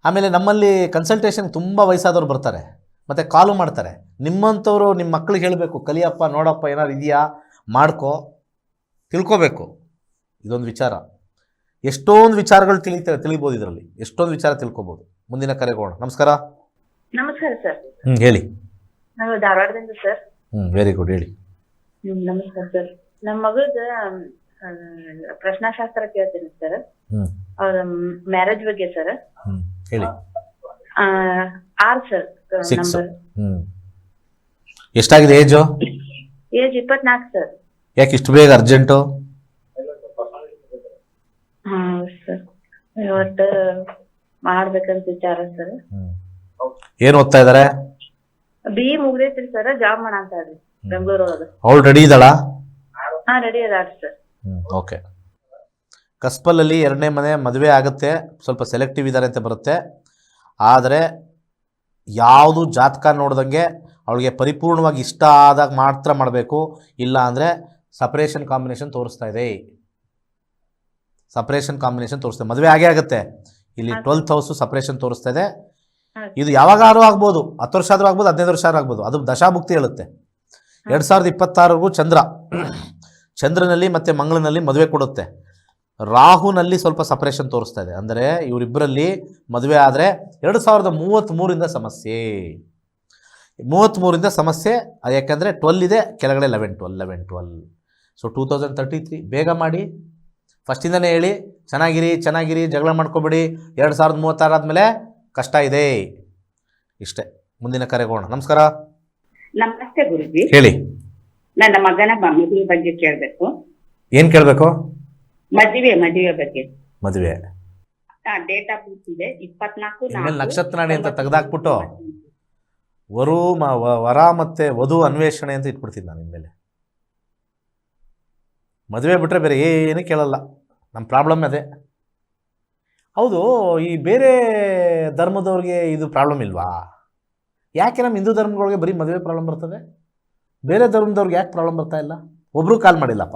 ಆಮೇಲೆ ನಮ್ಮಲ್ಲಿ ಕನ್ಸಲ್ಟೇಷನ್ ತುಂಬ ವಯಸ್ಸಾದವ್ರು ಬರ್ತಾರೆ. ಮತ್ತು ಕಾಲು ಮಾಡ್ತಾರೆ. ನಿಮ್ಮಂಥವ್ರು ನಿಮ್ಮ ಮಕ್ಳಿಗೆ ಹೇಳಬೇಕು, ಕಲಿಯಪ್ಪ, ನೋಡಪ್ಪ ಏನಾರು ಇದೆಯಾ? ಮಾಡ್ಕೋ. ತಿಳ್ಕೋಬೇಕು. ಇದೊಂದು ವಿಚಾರ. ಎಷ್ಟೊಂದು ವಿಚಾರಗಳು ತಿಳಿತ ತಿಳಿಬೋದು ಇದರಲ್ಲಿ. ಎಷ್ಟೊಂದು ವಿಚಾರ ತಿಳ್ಕೊಬೋದು. ಮುಂದಿನ ಕರೆಗೋಣ ನಮಸ್ಕಾರ. ನಮಸ್ಕಾರ ಸರ್. ಹ್ಞೂ ಹೇಳಿ. ನಾವು ಧಾರವಾಡದಿಂದ ಸರ್. ಹ್ಮ್ ವೆರಿ ಗುಡ್ ಹೇಳಿ. ಹ್ಮ್, ನಮಸ್ಕಾರ ಸರ್. ನಮ್ಮ ಮಗದ ಪ್ರಶ್ನಾಶಾಸ್ತ್ರ ಕೇಳ್ತೀನಿ ಸರ್. ಹ್ಞೂ ಅವ್ರ ಮ್ಯಾರೇಜ್ ಬಗ್ಗೆ ಸರ್. ಹ್ಞೂ ಹೇಳಿ. ಆರ್ ಸರ್ ಸಿಕ್ಸ್ ನಂಬರ್ ಹ್ಞೂ ಎಷ್ಟಾಗಿದೆ ಏಜು ಏಜ್ ಇಪ್ಪತ್ನಾಲ್ಕು ಸರ್. ಯಾಕೆ ಇಷ್ಟು ಬೇಗ ಅರ್ಜೆಂಟು? ಹಾ ಸರ್. ಇವತ್ತು ಮಾಡ್ಬೇಕಂತ ವಿಚಾರ ಸರ್. ಏನು ಓದ್ತಾ ಇದ್ದಾರೆ ಬಿ ಮುಗ್ದೈತ್ರಿ ಸರ್. ಜಾಬ್ ಮಾಡಂತಾಳ್ರಿ ಬೆಂಗಳೂರು ಒಳಗ ಅವಳು ರೆಡಿ ಇದ್ದಾಳಾ? ಹಾ ರೆಡಿ ಅದಾಳ್ರಿ ಸರ್. ಹ್ಞೂ ಓಕೆ ಕಸ್ಪಲಲ್ಲಿ ಎರಡನೇ ಮನೆ ಮದುವೆ ಆಗುತ್ತೆ. ಸ್ವಲ್ಪ ಸೆಲೆಕ್ಟಿವ್ ಇದ್ದಾರೆ ಅಂತ ಬರುತ್ತೆ. ಆದರೆ ಯಾವುದು ಜಾತಕ ನೋಡ್ದಂಗೆ ಅವಳಿಗೆ ಪರಿಪೂರ್ಣವಾಗಿ ಇಷ್ಟ ಆದಾಗ ಮಾತ್ರ ಮಾಡಬೇಕು. ಇಲ್ಲ ಅಂದರೆ ಸಪ್ರೇಷನ್ ಕಾಂಬಿನೇಷನ್ ತೋರಿಸ್ತಾ ಇದೆ. ಸಪ್ರೇಷನ್ ಕಾಂಬಿನೇಷನ್ ತೋರಿಸ್ತಾ ಮದುವೆ ಆಗೇ ಆಗುತ್ತೆ. ಇಲ್ಲಿ ಟ್ವೆಲ್ತ್ ಹೌಸ್ ಸಪ್ರೇಷನ್ ತೋರಿಸ್ತಾ ಇದೆ. ಇದು ಯಾವಾಗಾದ್ರೂ ಆಗ್ಬೋದು. ಹತ್ತು ವರ್ಷ ಆದರೂ ಆಗ್ಬೋದು ಹದಿನೈದು ವರ್ಷ ಆದ್ರೂ ಆಗ್ಬೋದು. ಅದು ದಶಾಭುಕ್ತಿ ಹೇಳುತ್ತೆ. ಎರಡು ಸಾವಿರದ ಇಪ್ಪತ್ತಾರವರೆಗೂ ಚಂದ್ರ. ಚಂದ್ರನಲ್ಲಿ ಮತ್ತು ಮಂಗಳನಲ್ಲಿ ಮದುವೆ ಕೊಡುತ್ತೆ. ರಾಹುನಲ್ಲಿ ಸ್ವಲ್ಪ ಸಪ್ರೇಷನ್ ತೋರಿಸ್ತಾ ಇದೆ. ಅಂದರೆ ಇವರಿಬ್ಬರಲ್ಲಿ ಮದುವೆ ಆದರೆ ಎರಡು ಸಾವಿರದ ಮೂವತ್ತ್ಮೂರಿಂದ ಸಮಸ್ಯೆ. ಮೂವತ್ತ್ಮೂರಿಂದ ಸಮಸ್ಯೆ ಅದು ಯಾಕಂದರೆ ಟ್ವೆಲ್ ಇದೆ ಕೆಳಗಡೆ eleven twelve eleven twelve so two thousand thirty three ಬೇಗ ಮಾಡಿ. ಫಸ್ಟಿಂದನೇ ಹೇಳಿ ಚೆನ್ನಾಗಿರಿ ಚೆನ್ನಾಗಿರಿ ಜಗಳ ಮಾಡ್ಕೊಬೇಡಿ. ಎರಡು ಸಾವಿರದ ಮೂವತ್ತಾರು ಆದಮೇಲೆ ಕಷ್ಟ ಇದೆ. ಇಷ್ಟೇ. ಮುಂದಿನ ಕರೆಗೋಣ ನಮಸ್ಕಾರ. ನಮಸ್ತೆ ಗುರುಜಿ. ಹೇಳಿ. ನನ್ನ ಮಗನ ಮದುವೆ ಬಗ್ಗೆ ಕೇಳಬೇಕು. ಏನು ಕೇಳಬೇಕು? ಮದುವೆ ಮದುವೆ ಬಗ್ಗೆ. ಮದುವೆ. ಡೇಟ್ ಆಫ್ ಬರ್ತ್ ಇದೆ. ಇಪ್ಪತ್ನಾಲ್ಕು ಅಂತ ತೆಗ್ದಾಕ್ಬಿಟ್ಟು. ವರು ಮ ವರ ಮತ್ತೆ ವಧು ಅನ್ವೇಷಣೆ ಅಂತ ಇಟ್ಬಿಡ್ತೀನಿ ನಾನು ಇನ್ಮೇಲೆ. ಮದುವೆ ಬಿಟ್ಟರೆ ಬೇರೆ ಏನು ಕೇಳಲ್ಲ. ನಮ್ಮ ಪ್ರಾಬ್ಲಮ್ ಅದೇ. ಹೌದು ಈ ಬೇರೆ ಧರ್ಮದವ್ರಿಗೆ ಇದು ಪ್ರಾಬ್ಲಮ್ ಇಲ್ವಾ? ಯಾಕೆ ನಮ್ಮ ಹಿಂದೂ ಧರ್ಮಗಳಿಗೆ ಬರೀ ಮದುವೆ ಪ್ರಾಬ್ಲಮ್ ಬರ್ತದೆ? ಬೇರೆ ಧರ್ಮದವ್ರಿಗೆ ಯಾಕೆ ಪ್ರಾಬ್ಲಮ್ ಬರ್ತಾ ಇಲ್ಲ? ಒಬ್ಬರು ಕಾಲ್ ಮಾಡಿಲ್ಲಪ್ಪ.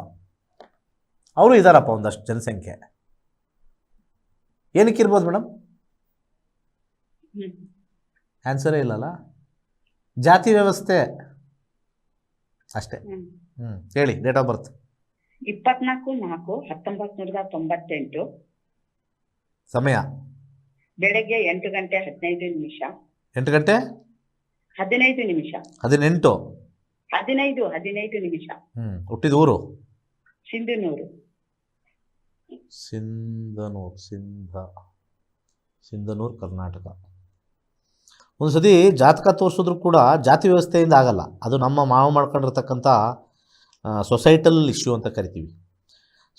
ಅವರು ಇದ್ದಾರಪ್ಪ ಒಂದಷ್ಟು ಜನಸಂಖ್ಯೆ. ಏನಕ್ಕೆ ಇರ್ಬೋದು ಮೇಡಮ್. ಆನ್ಸರೇ ಇಲ್ಲಲ್ಲ. ಜಾತಿ ವ್ಯವಸ್ಥೆ. ಅಷ್ಟೇ. ಹ್ಞೂ ಹೇಳಿ ಡೇಟ್ ಆಫ್ ಬರ್ತ್ ಇಪ್ಪತ್ನಾಲ್ಕು ನಾಲ್ಕು ಹತ್ತೊಂಬತ್ ನೂರದ ತೊಂಬತ್ತೆಂಟು. ಸಮಯ? ಬೆಳಗ್ಗೆ ಎಂಟು ಗಂಟೆ ಹದಿನೈದು ನಿಮಿಷ. ಎಂಟು ಗಂಟೆ? ಹದಿನೈದು ನಿಮಿಷ. ಹದಿನೆಂಟು? ಹದಿನೈದು ಹದಿನೈದು ನಿಮಿಷ. ಹುಟ್ಟಿದ ಊರು ಸಿಂಧನೂರು. ಸಿಂಧನೂರು ಸಿಂಧ ಸಿಂಧನೂರು ಕರ್ನಾಟಕ. ಒಂದು ಸತಿ ಜಾತಕ ತೋರಿಸಿದ್ರು ಕೂಡ ಜಾತಿ ವ್ಯವಸ್ಥೆಯಿಂದ ಆಗಲ್ಲ. ಅದು ನಮ್ಮ ಮಾವು ಮಾಡ್ಕೊಂಡಿರ್ತಕ್ಕಂಥ ಸೊಸೈಟಲ್ ಇಶ್ಯೂ ಅಂತ ಕರಿತೀವಿ.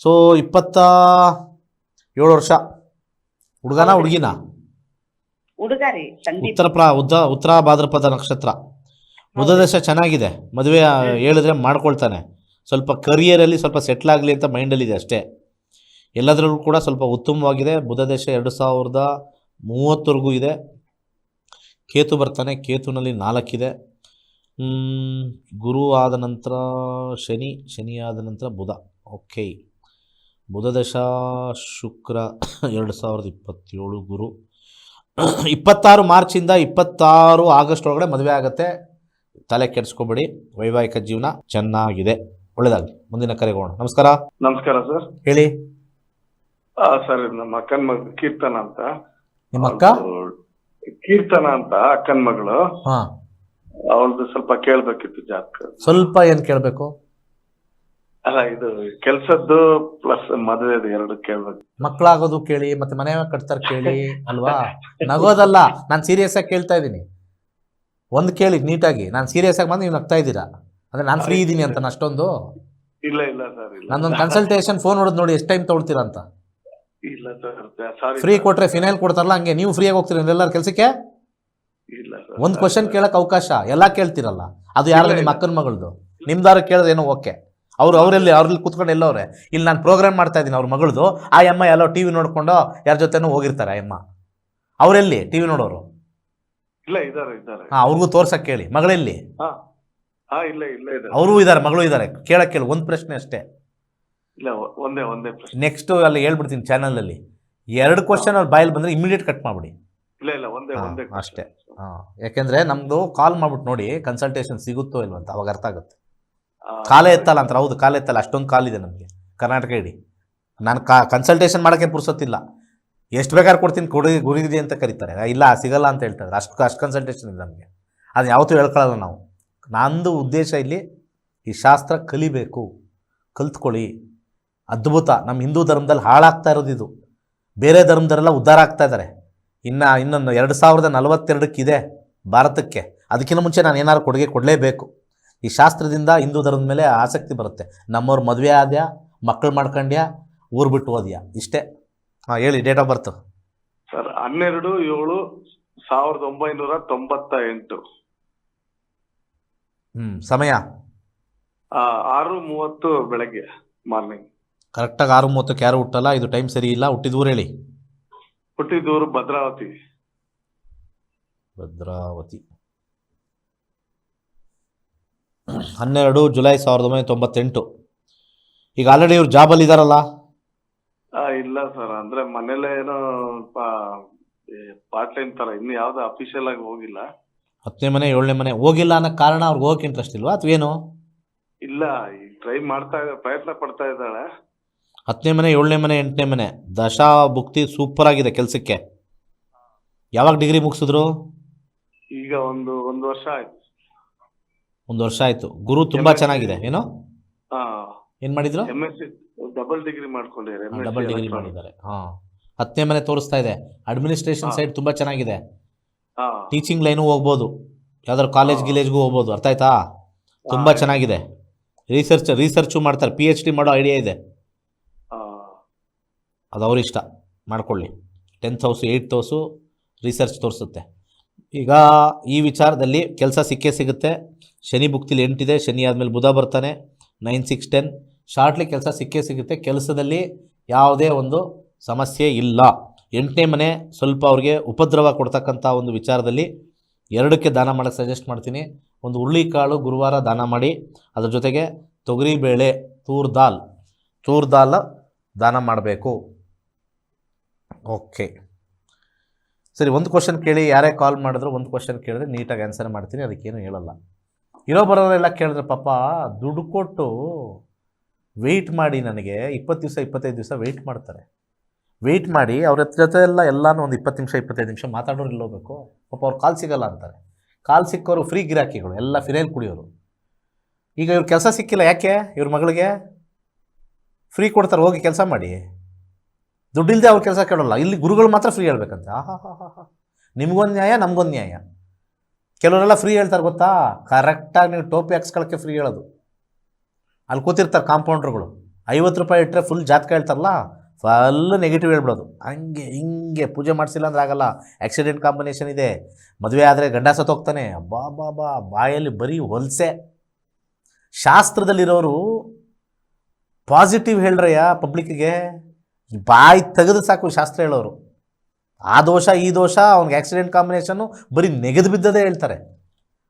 ಸೊ ಇಪ್ಪತ್ತ ಏಳು ವರ್ಷ. ಹುಡುಗನ ಹುಡುಗಿನ? ಉತ್ತರ ಪ್ರ ಉದ್ದ ಉತ್ತರ ಭಾದ್ರಪದ ನಕ್ಷತ್ರ. ಬುಧ ದಶ ಚೆನ್ನಾಗಿದೆ. ಮದುವೆ ಹೇಳಿದ್ರೆ ಮಾಡ್ಕೊಳ್ತಾನೆ. ಸ್ವಲ್ಪ ಕರಿಯರಲ್ಲಿ ಸ್ವಲ್ಪ ಸೆಟ್ಲ್ ಆಗಲಿ ಅಂತ ಮೈಂಡಲ್ಲಿದೆ ಅಷ್ಟೇ. ಎಲ್ಲದರಲ್ಲೂ ಕೂಡ ಸ್ವಲ್ಪ ಉತ್ತಮವಾಗಿದೆ. ಬುಧ ದಶ ಎರಡು ಸಾವಿರದ ಮೂವತ್ತರೆಗೂ ಇದೆ. ಕೇತು ಬರ್ತಾನೆ. ಕೇತುನಲ್ಲಿ ನಾಲ್ಕಿದೆ. ಗುರು ಆದ ನಂತರ ಶನಿ ಶನಿ ಆದ ನಂತರ ಬುಧ. ಓಕೆ. ಬುಧ ದಶ ಶುಕ್ರ ಎರಡು ಸಾವಿರದ ಇಪ್ಪತ್ತೇಳು ಗುರು. ಇಪ್ಪತ್ತಾರು ಮಾರ್ಚಿಂದ ಇಪ್ಪತ್ತಾರು ಆಗಸ್ಟ್ ಒಳಗಡೆ ಮದುವೆ ಆಗುತ್ತೆ. ತಲೆ ಕೆಡಿಸ್ಕೊಬೇಡಿ. ವೈವಾಹಿಕ ಜೀವನ ಚೆನ್ನಾಗಿದೆ. ಒಳ್ಳೇದಾಗಲಿ. ಮುಂದಿನ ಕರೆಗೋಣ. ನಮಸ್ಕಾರ. ನಮಸ್ಕಾರ ಸರ್. ಹೇಳಿ. ಸರ್ ನಮ್ಮ ಅಕ್ಕನ ಮಗ ಕೀರ್ತನ ಅಂತ. ನಿಮ್ಮ ಅಕ್ಕ? ಕೀರ್ತನ ಅಂತ ಅಕ್ಕನ ಮಗಳು. ಅವಳದು ಸ್ವಲ್ಪ ಕೇಳ್ಬೇಕಿತ್ತು ಜಾತಕ. ಸ್ವಲ್ಪ ಏನ್ ಕೇಳ್ಬೇಕು? ಅಲ್ಲ ಇದು ಕೆಲ್ಸದ್ದು ಪ್ಲಸ್ ಮದುವೆದು ಎರಡು ಕೇಳ್ಬೇಕು. ಮಕ್ಕಳಾಗೋದು ಕೇಳಿ ಮತ್ತೆ ಮನೆ ಕಟ್ತಾರೆ ಕೇಳಿ ಅಲ್ವಾ? ನಗೋದಲ್ಲ ನಾನು ಸೀರಿಯಸ್ ಆಗಿ ಕೇಳ್ತಾ ಇದ್ದೀನಿ. ಒಂದು ಕೇಳಿ ನೀಟಾಗಿ. ನಾನು ಸೀರಿಯಸ್ ಆಗಿ ಬಂದು ನೀವು ನಗ್ತಾ ಇದ್ದೀರಾ? ಅಂದ್ರೆ ನಾನು ಫ್ರೀ ಇದ್ದೀನಿ ಅಂತ ಅಷ್ಟೊಂದು? ಇಲ್ಲ ಇಲ್ಲ ಸರ್ ಇಲ್ಲ. ನನ್ನೊಂದು ಕನ್ಸಲ್ಟೇಷನ್ ಫೋನ್ ಹೊಡೆದು ನೋಡಿ ಎಷ್ಟು ಟೈಮ್ ತಗೊಳ್ತೀರಾ ಅಂತ. ಇಲ್ಲ ಸರ್ ಸಾರಿ ಫ್ರೀ ಕೊಟ್ರೆ ಫಿನೈಲ್ ಕೊಡ್ತಾರಲ್ಲ ಹಂಗೆ. ನೀವು ಫ್ರೀಯಾಗಿ ಹೋಗ್ತೀರಾ ಎಲ್ಲರ ಕೆಲಸಕ್ಕೆ? ಒಂದು ಕ್ವಶನ್ ಕೇಳಕ್ ಅವಕಾಶ ಎಲ್ಲ ಕೇಳ್ತಿರಲ್ಲ. ಅದು ಯಾರು ನಿಮ್ಮ ಅಕ್ಕನ ಮಗಳದು? ನಿಮ್ದಾರು ಕೇಳಿದ್ರೆ ಏನೋ ಓಕೆ ಅವ್ರು ಅವರಲ್ಲಿ ಅವ್ರಲ್ಲಿ ಕೂತ್ಕೊಂಡು ಎಲ್ಲವ್ರೆ. ಇಲ್ಲಿ ನಾನು ಪ್ರೋಗ್ರಾಮ್ ಮಾಡ್ತಾ ಇದ್ದೀನಿ ಅವ್ರ ಮಗಳದು. ಆ ಅಮ್ಮ ಎಲ್ಲೋ ಟಿ ವಿ ನೋಡ್ಕೊಂಡು ಯಾರ ಜೊತೆನೂ ಹೋಗಿರ್ತಾರೆ ಅಮ್ಮ. ಅವರೆಲ್ಲಿ ಟಿ ವಿ ನೋಡೋರು? ಹಾಂ ಅವ್ರಿಗೂ ತೋರ್ಸಕ್ ಕೇಳಿ. ಮಗಳಲ್ಲಿ? ಅವರು ಇದ್ದಾರೆ ಮಗಳು ಇದ್ದಾರೆ ಕೇಳಕ್ ಕೇಳಿ ಒಂದು ಪ್ರಶ್ನೆ ಅಷ್ಟೇ. ಇಲ್ಲ ಒಂದೇ ಒಂದೇ ಪ್ರಶ್ನೆ. ನೆಕ್ಸ್ಟ್ ಅಲ್ಲಿ ಹೇಳ್ಬಿಡ್ತೀನಿ ಚಾನಲಲ್ಲಿ ಎರಡು ಕ್ವಶನ್ ಅವ್ರ ಬಾಯಲ್ಲಿ ಬಂದ್ರೆ ಇಮಿಡಿಯೇಟ್ ಕಟ್ ಮಾಡ್ಬಿಡಿ. ಇಲ್ಲ ಇಲ್ಲ ಒಂದೇ ಒಂದೇ ಅಷ್ಟೇ. ಹಾಂ ಯಾಕೆಂದರೆ ನಮ್ಮದು ಕಾಲ್ ಮಾಡ್ಬಿಟ್ಟು ನೋಡಿ ಕನ್ಸಲ್ಟೇಷನ್ ಸಿಗುತ್ತೋ ಇಲ್ವ ಅಂತ ಅವಾಗ ಅರ್ಥ ಆಗುತ್ತೆ. ಕಾಲ ಕಾಲೇ ಎತ್ತಲ್ಲ ಅಂತ ಹೌದು ಕಾಲೇ ಎತ್ತಲ್ಲ ಅಷ್ಟೊಂದು ಕಾಲಿದೆ ನಮಗೆ ಕರ್ನಾಟಕ ಇಡಿ. ನಾನು ಕಾ ಕನ್ಸಲ್ಟೇಷನ್ ಮಾಡೋಕ್ಕೆ ಪುರ್ಸೊತ್ತಿಲ್ಲ. ಎಷ್ಟು ಬೇಕಾದ್ರೆ ಕೊಡ್ತೀನಿ ಕೊಡಿ ಗುರಿದಿದೆ ಅಂತ ಕರೀತಾರೆ. ಇಲ್ಲ ಸಿಗಲ್ಲ ಅಂತ ಹೇಳ್ತಾರೆ ಅಷ್ಟು ಅಷ್ಟು ಕನ್ಸಲ್ಟೇಷನ್ ಇದೆ ನಮಗೆ. ಅದು ಯಾವತ್ತೂ ಹೇಳ್ಕೊಳ್ಳಲ್ಲ ನಾವು. ನಂದು ಉದ್ದೇಶ ಇಲ್ಲಿ ಈ ಶಾಸ್ತ್ರ ಕಲಿಬೇಕು ಕಲ್ತ್ಕೊಳ್ಳಿ. ಅದ್ಭುತ ನಮ್ಮ ಹಿಂದೂ ಧರ್ಮದಲ್ಲಿ ಹಾಳಾಗ್ತಾ ಇರೋದು ಇದು. ಬೇರೆ ಧರ್ಮದವರೆಲ್ಲ ಉದ್ಧಾರ ಆಗ್ತಾ ಇದ್ದಾರೆ ಇನ್ನು ಇನ್ನೊಂದು ಎರಡು ಸಾವಿರದ ನಲವತ್ತೆರಡಕ್ಕಿದೆ ಭಾರತಕ್ಕೆ. ಅದಕ್ಕಿಂತ ಮುಂಚೆ ನಾನು ಏನಾದ್ರು ಕೊಡುಗೆ ಕೊಡಲೇಬೇಕು. ಈ ಶಾಸ್ತ್ರದಿಂದ ಹಿಂದೂ ಧರ್ಮದ ಮೇಲೆ ಆಸಕ್ತಿ ಬರುತ್ತೆ. ನಮ್ಮವ್ರು ಮದುವೆ ಆದ್ಯಾ? ಮಕ್ಕಳು ಮಾಡ್ಕೊಂಡ್ಯಾ? ಊರು ಬಿಟ್ಟು ಹೋದ್ಯಾ? ಇಷ್ಟೇ. ಹಾಂ ಹೇಳಿ ಡೇಟ್ ಆಫ್ ಬರ್ತ್ ಸರ್ ಹನ್ನೆರಡು ಏಳು ಸಾವಿರದ ಒಂಬೈನೂರ ತೊಂಬತ್ತ ಎಂಟು ಹ್ಞೂ ಸಮಯ ಆರು ಮೂವತ್ತು ಬೆಳಗ್ಗೆ ಮಾರ್ನಿಂಗ್. ಕರೆಕ್ಟಾಗಿ ಆರು ಮೂವತ್ತಕ್ಕೆ ಯಾರು ಹುಟ್ಟಲ್ಲ? ಇದು ಟೈಮ್ ಸರಿ ಇಲ್ಲ. ಹುಟ್ಟಿದ ಊರು ಹೇಳಿ. ಹುಟ್ಟಿದೂರು ಭದ್ರಾವತಿ. ಭದ್ರಾವತಿ. ಹನ್ನೆರಡು ಜುಲೈ ಸಾವಿರದ ಒಂಬೈನೂರ ತೊಂಬತ್ತೆಂಟು. ಈಗ ಆಲ್ರೆಡಿ ಇವ್ರು ಜಾಬ್ ಅಲ್ಲಿ ಇದಾರಲ್ಲ? ಇಲ್ಲ ಸರ್. ಅಂದ್ರೆ ಮನೇಲೆ ಏನೋ ಪಾರ್ಟ್ ಟೈಮ್ ತರ. ಇನ್ನು ಯಾವ್ದು ಅಫಿಷಿಯಲ್ ಆಗಿ ಹೋಗಿಲ್ಲ. ಹತ್ತನೇ ಮನೆ ಏಳನೇ ಮನೆ ಹೋಗಿಲ್ಲ ಅನ್ನೋ ಕಾರಣ ಅವ್ರಿಗೆ ಹೋಗಕ್ಕೆ ಇಂಟ್ರೆಸ್ಟ್ ಇಲ್ವಾ ಅಥವಾ ಏನು? ಇಲ್ಲ ಟ್ರೈ ಮಾಡ್ತಾ ಪ್ರಯತ್ನ ಪಡ್ತಾ ಇದ್ದಾಳೆ. ಹತ್ತನೇ ಮನೆ ಏಳನೇ ಮನೆ ಎಂಟನೇ ಮನೆ. ದಶಾ ಭುಕ್ತಿ ಸೂಪರ್ ಆಗಿದೆ ಕೆಲಸಕ್ಕೆ. ಯಾವಾಗ ಡಿಗ್ರಿ ಮುಗಿಸಿದ್ರು? ಈಗ ಒಂದು ಒಂದು ವರ್ಷ ಆಯ್ತು. ಒಂದು ವರ್ಷ ಆಯಿತು. ಗುರು ತುಂಬ ಚೆನ್ನಾಗಿದೆ. ಏನೋ? ಏನ್ ಏನು ಮಾಡಿದ್ರು? M S C double degree ಮಾಡ್ಕೊಂಡಿದ್ದಾರೆ. ಡಬಲ್ ಡಿಗ್ರಿ ಮಾಡಿದ್ದಾರೆ. ಹಾಂ. ಹತ್ತನೇ ಮನೆ ತೋರಿಸ್ತಾ ಇದೆ. ಅಡ್ಮಿನಿಸ್ಟ್ರೇಷನ್ ಹಾ. ಸೈಡ್ ತುಂಬ ಚೆನ್ನಾಗಿದೆ. ಹಾ. ಟೀಚಿಂಗ್ ಲೈನು ಹೋಗ್ಬೋದು. ಯಾವ್ದಾದ್ರು ಕಾಲೇಜ್ ಹಾ. ಗಿಲೇಜ್ಗೂ ಹೋಗ್ಬೋದು. ಅರ್ಥ ಆಯ್ತಾ? ತುಂಬ ಚೆನ್ನಾಗಿದೆ. ರಿಸರ್ಚ್ ರಿಸರ್ಚು ಮಾಡ್ತಾರೆ. ಪಿ ಎಚ್ ಡಿ ಮಾಡೋ ಐಡಿಯಾ ಇದೆ. ಅದು ಅವರಿಷ್ಟ ಮಾಡ್ಕೊಳ್ಳಿ. Tenth house eighth house research ತೋರಿಸುತ್ತೆ. ಈಗ ಈ ವಿಚಾರದಲ್ಲಿ ಕೆಲಸ ಸಿಕ್ಕೇ ಸಿಗುತ್ತೆ. ಶನಿ ಭುಕ್ತಿಲಿ ಎಂಟಿದೆ, ಶನಿ ಆದಮೇಲೆ ಬುಧ ಬರ್ತಾನೆ ನೈನ್ ಸಿಕ್ಸ್ ಟೆನ್ ಶಾರ್ಟ್ಲಿ ಕೆಲಸ ಸಿಕ್ಕೇ ಸಿಗುತ್ತೆ. ಕೆಲಸದಲ್ಲಿ ಯಾವುದೇ ಒಂದು ಸಮಸ್ಯೆ ಇಲ್ಲ. ಎಂಟನೇ ಮನೆ ಸ್ವಲ್ಪ ಅವ್ರಿಗೆ ಉಪದ್ರವ ಕೊಡ್ತಕ್ಕಂಥ ಒಂದು ವಿಚಾರದಲ್ಲಿ ಎರಡಕ್ಕೆ ದಾನ ಮಾಡೋಕ್ಕೆ ಸಜೆಸ್ಟ್ ಮಾಡ್ತೀನಿ. ಒಂದು ಹುರುಳಿಕಾಳು ಗುರುವಾರ ದಾನ ಮಾಡಿ, ಅದರ ಜೊತೆಗೆ ತೊಗರಿಬೇಳೆ ತೂರ್ ದಾಲ್. ತೂರ್ ದಾಲ್ ದಾನ ಮಾಡಬೇಕು. ಓಕೆ. ಸರಿ, ಒಂದು ಕ್ವಶನ್ ಕೇಳಿ, ಯಾರೇ ಕಾಲ್ ಮಾಡಿದ್ರು ಒಂದು ಕ್ವಶನ್ ಕೇಳಿದ್ರೆ ನೀಟಾಗಿ ಆನ್ಸರ್ ಮಾಡ್ತೀನಿ, ಅದಕ್ಕೇನು ಹೇಳಲ್ಲ. ಇರೋ ಬರೋರೆಲ್ಲ ಕೇಳಿದ್ರೆ, ಪಾಪ ದುಡ್ಡು ಕೊಟ್ಟು ವೆಯ್ಟ್ ಮಾಡಿ ನನಗೆ, ಇಪ್ಪತ್ತು ದಿವಸ, ಇಪ್ಪತ್ತೈದು ದಿವಸ ವೆಯ್ಟ್ ಮಾಡ್ತಾರೆ. ವೆಯ್ಟ್ ಮಾಡಿ, ಅವ್ರ ಜೊತೆ ಎಲ್ಲ ಎಲ್ಲನೂ ಒಂದು ಇಪ್ಪತ್ತು ನಿಮಿಷ, ಇಪ್ಪತ್ತೈದು ನಿಮಿಷ ಮಾತಾಡೋರು ಇಲ್ಲಿ ಹೋಗಬೇಕು. ಪಾಪ, ಅವ್ರು ಕಾಲ್ ಸಿಗಲ್ಲ ಅಂತಾರೆ. ಕಾಲ್ ಸಿಕ್ಕೋರು ಫ್ರೀ ಗಿರಾಕಿಗಳು, ಎಲ್ಲ ಫಿನೈಲ್ ಕುಡಿಯೋರು. ಈಗ ಇವ್ರು ಕೆಲಸ ಸಿಕ್ಕಿಲ್ಲ, ಯಾಕೆ? ಇವ್ರ ಮಗಳಿಗೆ? ಫ್ರೀ ಕೊಡ್ತಾರೆ, ಹೋಗಿ ಕೆಲಸ ಮಾಡಿ. ದುಡ್ಡಿಲ್ಲದೆ ಅವ್ರ ಕೆಲಸ ಕೇಳೋಲ್ಲ. ಇಲ್ಲಿ ಗುರುಗಳು ಮಾತ್ರ ಫ್ರೀ ಹೇಳ್ಬೇಕಂತೆ. ಆಹಾ, ಹಾ ಹಾ ಹಾ. ನಿಮ್ಗೊಂದು ನ್ಯಾಯ, ನಮ್ಗೊಂದು ನ್ಯಾಯ. ಕೆಲವರೆಲ್ಲ ಫ್ರೀ ಹೇಳ್ತಾರೆ ಗೊತ್ತಾ? ಕರೆಕ್ಟಾಗಿ ನೀವು ಟೋಪಿ ಹಾಕ್ಸ್ಕೊಳ್ಳೋಕ್ಕೆ ಫ್ರೀ ಹೇಳೋದು. ಅಲ್ಲಿ ಕೂತಿರ್ತಾರೆ ಕಾಂಪೌಂಡ್ರುಗಳು. ಐವತ್ತು ರೂಪಾಯಿ ಇಟ್ಟರೆ ಫುಲ್ ಜಾತಕ ಹೇಳ್ತಾರಲ್ಲ? ಫುಲ್ ನೆಗೆಟಿವ್ ಹೇಳ್ಬಿಡೋದು. ಹಂಗೆ, ಹಿಂಗೆ ಪೂಜೆ ಮಾಡಿಸಿಲ್ಲ ಅಂದ್ರೆ ಆಗಲ್ಲ. ಆಕ್ಸಿಡೆಂಟ್ ಕಾಂಬಿನೇಷನ್ ಇದೆ. ಮದುವೆ ಆದರೆ ಗಂಡ ಸತ್ತೋಗ್ತಾನೆ ಬಾ ಬಾ ಬಾ ಬಾಯಲ್ಲಿ ಬರೀ ಹೊಲ್ಸೆ. ಶಾಸ್ತ್ರದಲ್ಲಿರೋರು ಪಾಸಿಟಿವ್ ಹೇಳ್ರಯ್ಯ ಪಬ್ಲಿಕ್ಕಿಗೆ ಬಾಯಿ ತೆಗೆದು ಸಾಕು ಶಾಸ್ತ್ರ ಹೇಳೋರು. ಆ ದೋಷ, ಈ ದೋಷ, ಅವ್ನಿಗೆ ಆಕ್ಸಿಡೆಂಟ್ ಕಾಂಬಿನೇಷನ್ನು ಬರೀ ನೆಗೆದು ಬಿದ್ದದೇ ಹೇಳ್ತಾರೆ.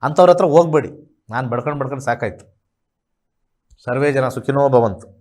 ಅಂಥವ್ರ ಹತ್ರ ಹೋಗ್ಬೇಡಿ. ನಾನು ಬಡ್ಕೊಂಡು ಬಡ್ಕೊಂಡು ಸಾಕಾಯ್ತು. ಸರ್ವೇ ಜನ ಸುಖಿನೋ ಭವಂತು.